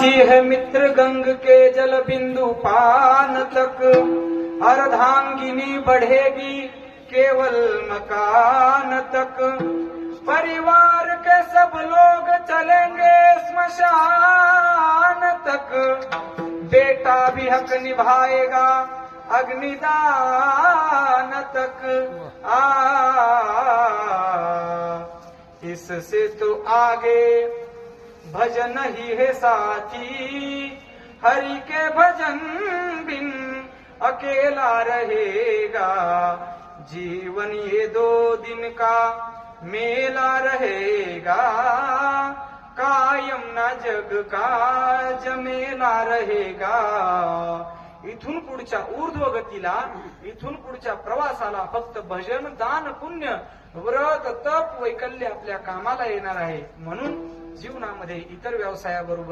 साथी है मित्र गंग के जल बिंदु पान तक। अर्धांगिनी बढ़ेगी केवल मकान तक। परिवार के सब लोग चलेंगे स्मशान तक। बेटा भी हक निभाएगा अग्निदान तक। आ, इससे तो आगे भजन ही है साथी। हरि के भजन बिन अकेला रहेगा। जीवन ये दो दिन का मेला रहेगा। कायम न जग का जमेला रहेगा। इथून पुढच्या ऊर्ध्व गतीला इथून पुढच्या प्रवासाला फक्त भजन दान पुण्य व्रत तप वैकल्य आपल्या कामाला येणार आहे. म्हणून जीवनामध्ये इतर व्यवसायाबरोबर